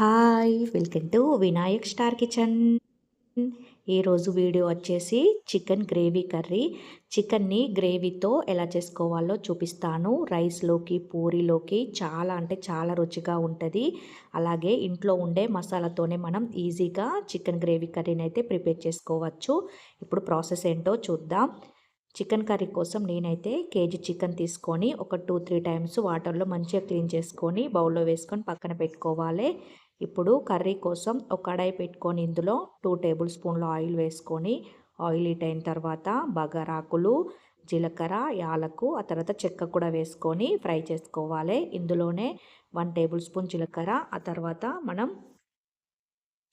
Hi welcome to Vinayak star kitchen. ఈరోజు video వచ్చేసి chicken gravy curry. చికెన్ని గ్రేవీతో ఎలా చేసుకోవాలో చూపిస్తాను. రైస్లోకి పూరీలోకి చాలా అంటే చాలా రుచిగా ఉంటుంది. అలాగే ఇంట్లో ఉండే మసాలాతోనే మనం ఈజీగా చికెన్ గ్రేవీ కర్రీని అయితే ప్రిపేర్ చేసుకోవచ్చు. ఇప్పుడు ప్రాసెస్ ఏంటో చూద్దాం. చికెన్ కర్రీ కోసం నేనైతే కేజీ చికెన్ తీసుకొని ఒక టూ త్రీ టైమ్స్ వాటర్లో మంచిగా క్లీన్ చేసుకొని బౌల్లో వేసుకొని పక్కన పెట్టుకోవాలి. ఇప్పుడు కర్రీ కోసం ఒక కడాయి పెట్టుకొని ఇందులో టూ టేబుల్ స్పూన్ల ఆయిల్ వేసుకొని ఆయిల్ హీట్ అయిన తర్వాత బగారాకులు జీలకర్ర యాలకు ఆ తర్వాత చెక్క కూడా వేసుకొని ఫ్రై చేసుకోవాలి. ఇందులోనే వన్ టేబుల్ స్పూన్ జీలకర్ర ఆ తర్వాత మనం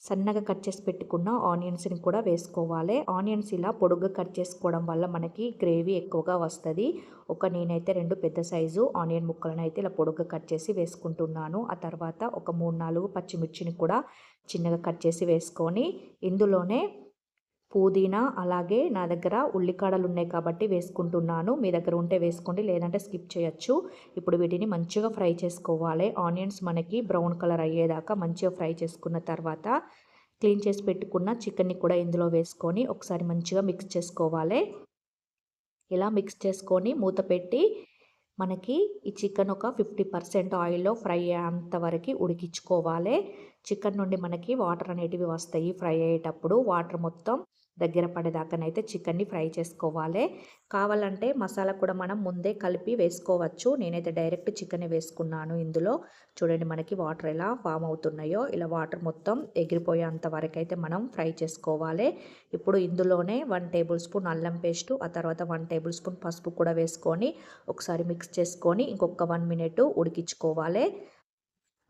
సన్నగా కట్ చేసి పెట్టుకున్న ఆనియన్స్ని కూడా వేసుకోవాలి. ఆనియన్స్ ఇలా పొడుగ్గా కట్ చేసుకోవడం వల్ల మనకి గ్రేవీ ఎక్కువగా వస్తుంది. ఒక నేనైతే రెండు పెద్ద సైజు ఆనియన్ ముక్కలను అయితే ఇలా పొడుగ్గా కట్ చేసి వేసుకుంటున్నాను. ఆ తర్వాత ఒక మూడు నాలుగు పచ్చిమిర్చిని కూడా చిన్నగా కట్ చేసి వేసుకొని ఇందులోనే పుదీనా అలాగే నా దగ్గర ఉల్లికాడలు ఉన్నాయి కాబట్టి వేసుకుంటున్నాను. మీ దగ్గర ఉంటే వేసుకోండి లేదంటే స్కిప్ చేయొచ్చు. ఇప్పుడు వీటిని మంచిగా ఫ్రై చేసుకోవాలి. ఆనియన్స్ మనకి బ్రౌన్ కలర్ అయ్యేదాకా మంచిగా ఫ్రై చేసుకున్న తర్వాత క్లీన్ చేసి పెట్టుకున్న చికెన్ని కూడా ఇందులో వేసుకొని ఒకసారి మంచిగా మిక్స్ చేసుకోవాలి. ఇలా మిక్స్ చేసుకొని మూత పెట్టి మనకి ఈ చికెన్ ఒక ఫిఫ్టీ పర్సెంట్ ఆయిల్లో ఫ్రై అయ్యేంత వరకు ఉడికించుకోవాలి. చికెన్ నుండి మనకి వాటర్ అనేటివి వస్తాయి ఫ్రై అయ్యేటప్పుడు. వాటర్ మొత్తం దగ్గర పడేదాకానైతే చికెన్ని ఫ్రై చేసుకోవాలి. కావాలంటే మసాలా కూడా మనం ముందే కలిపి వేసుకోవచ్చు. నేనైతే డైరెక్ట్ చికెన్ వేసుకున్నాను ఇందులో. చూడండి మనకి వాటర్ ఎలా ఫామ్ అవుతున్నాయో. ఇలా వాటర్ మొత్తం ఎగిరిపోయేంత వరకు అయితే మనం ఫ్రై చేసుకోవాలి. ఇప్పుడు ఇందులోనే వన్ టేబుల్ స్పూన్ అల్లం పేస్టు ఆ తర్వాత వన్ టేబుల్ స్పూన్ పసుపు కూడా వేసుకొని ఒకసారి మిక్స్ చేసుకొని ఇంకొక వన్ మినిట్ ఉడికించుకోవాలి.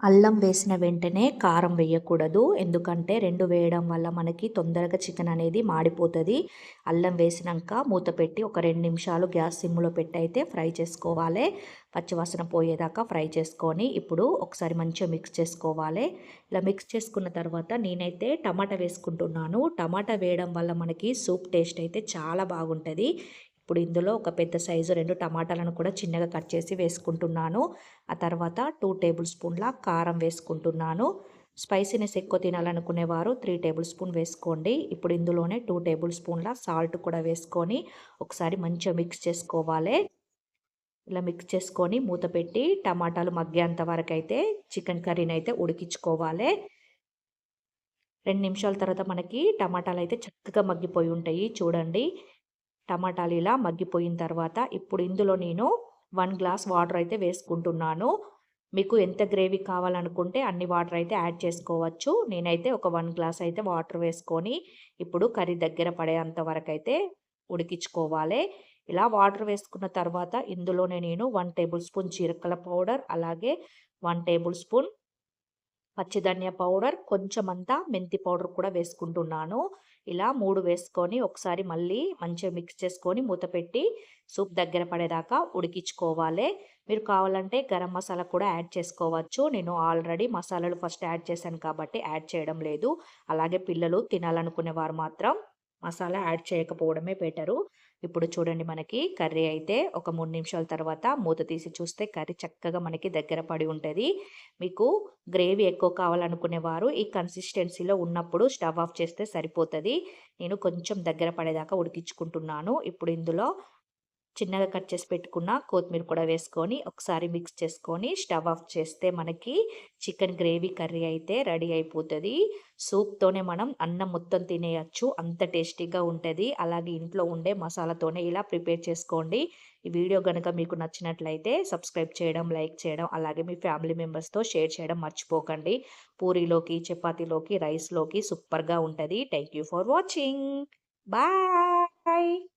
అల్లం వేసిన వెంటనే కారం వేయకూడదు. ఎందుకంటే రెండు వేయడం వల్ల మనకి తొందరగా చికెన్ అనేది మాడిపోతుంది. అల్లం వేసినాక మూత పెట్టి ఒక రెండు నిమిషాలు గ్యాస్ సిమ్లో పెట్టి అయితే ఫ్రై చేసుకోవాలి. పచ్చివాసన పోయేదాకా ఫ్రై చేసుకొని ఇప్పుడు ఒకసారి మంచిగా మిక్స్ చేసుకోవాలి. ఇలా మిక్స్ చేసుకున్న తర్వాత నేనైతే టమాటా వేసుకుంటున్నాను. టమాటా వేయడం వల్ల మనకి సూప్ టేస్ట్ అయితే చాలా బాగుంటుంది. ఇప్పుడు ఇందులో ఒక పెద్ద సైజు రెండు టమాటాలను కూడా చిన్నగా కట్ చేసి వేసుకుంటున్నాను. ఆ తర్వాత టూ టేబుల్ స్పూన్ల కారం వేసుకుంటున్నాను. స్పైసీనెస్ ఎక్కువ తినాలనుకునేవారు త్రీ టేబుల్ స్పూన్ వేసుకోండి. ఇప్పుడు ఇందులోనే టూ టేబుల్ స్పూన్ల సాల్ట్ కూడా వేసుకొని ఒకసారి మంచిగా మిక్స్ చేసుకోవాలి. ఇలా మిక్స్ చేసుకొని మూత పెట్టి టమాటాలు మగ్గేంత వరకు అయితే చికెన్ కర్రీని అయితే ఉడికించుకోవాలి. రెండు నిమిషాల తర్వాత మనకి టమాటాలు అయితే చక్కగా మగ్గిపోయి ఉంటాయి. చూడండి. టమాటాలు ఇలా మగ్గిపోయిన తర్వాత ఇప్పుడు ఇందులో నేను వన్ గ్లాస్ వాటర్ అయితే వేసుకుంటున్నాను. మీకు ఎంత గ్రేవీ కావాలనుకుంటే అన్ని వాటర్ అయితే యాడ్ చేసుకోవచ్చు. నేనైతే ఒక వన్ గ్లాస్ అయితే వాటర్ వేసుకొని ఇప్పుడు కర్రీ దగ్గర పడేంత వరకు అయితే ఉడికించుకోవాలి. ఇలా వాటర్ వేసుకున్న తర్వాత ఇందులోనే నేను వన్ టేబుల్ స్పూన్ జీరకల పౌడర్ అలాగే వన్ టేబుల్ స్పూన్ పచ్చిధనియా పౌడర్ కొంచెం అంతా మెంతి పౌడర్ కూడా వేసుకుంటున్నాను. ఇలా మూడు వేసుకొని ఒకసారి మళ్ళీ మంచిగా మిక్స్ చేసుకొని మూత పెట్టి సూప్ దగ్గర పడేదాకా ఉడికించుకోవాలి. మీరు కావాలంటే గరం మసాలా కూడా యాడ్ చేసుకోవచ్చు. నేను ఆల్రెడీ మసాలాలు ఫస్ట్ యాడ్ చేశాను కాబట్టి యాడ్ చేయడం లేదు. అలాగే పిల్లలు తినాలనుకునే వారు మాత్రం మసాలా యాడ్ చేయకపోవడమే బెటరు. ఇప్పుడు చూడండి మనకి కర్రీ అయితే ఒక మూడు నిమిషాల తర్వాత మూత తీసి చూస్తే కర్రీ చక్కగా మనకి దగ్గర పడి ఉంటుంది. మీకు గ్రేవీ ఎక్కువ కావాలనుకునేవారు ఈ కన్సిస్టెన్సీలో ఉన్నప్పుడు స్టవ్ ఆఫ్ చేస్తే సరిపోతుంది. నేను కొంచెం దగ్గర పడేదాకా ఉడికించుకుంటున్నాను. ఇప్పుడు ఇందులో చిన్నగా కట్ చేసి పెట్టుకున్న కొత్తిమీర కూడా వేసుకొని ఒకసారి మిక్స్ చేసుకొని స్టవ్ ఆఫ్ చేస్తే మనకి చికెన్ గ్రేవీ కర్రీ అయితే రెడీ అయిపోతుంది. సూప్తోనే మనం అన్నం మొత్తం తినేయచ్చు. అంత టేస్టీగా ఉంటుంది. అలాగే ఇంట్లో ఉండే మసాలాతోనే ఇలా ప్రిపేర్ చేసుకోండి. ఈ వీడియో కనుక మీకు నచ్చినట్లయితే సబ్స్క్రైబ్ చేయడం లైక్ చేయడం అలాగే మీ ఫ్యామిలీ మెంబర్స్తో షేర్ చేయడం మర్చిపోకండి. పూరీలోకి చపాతీలోకి రైస్లోకి సూపర్గా ఉంటుంది. Thank for watching. బాయ్!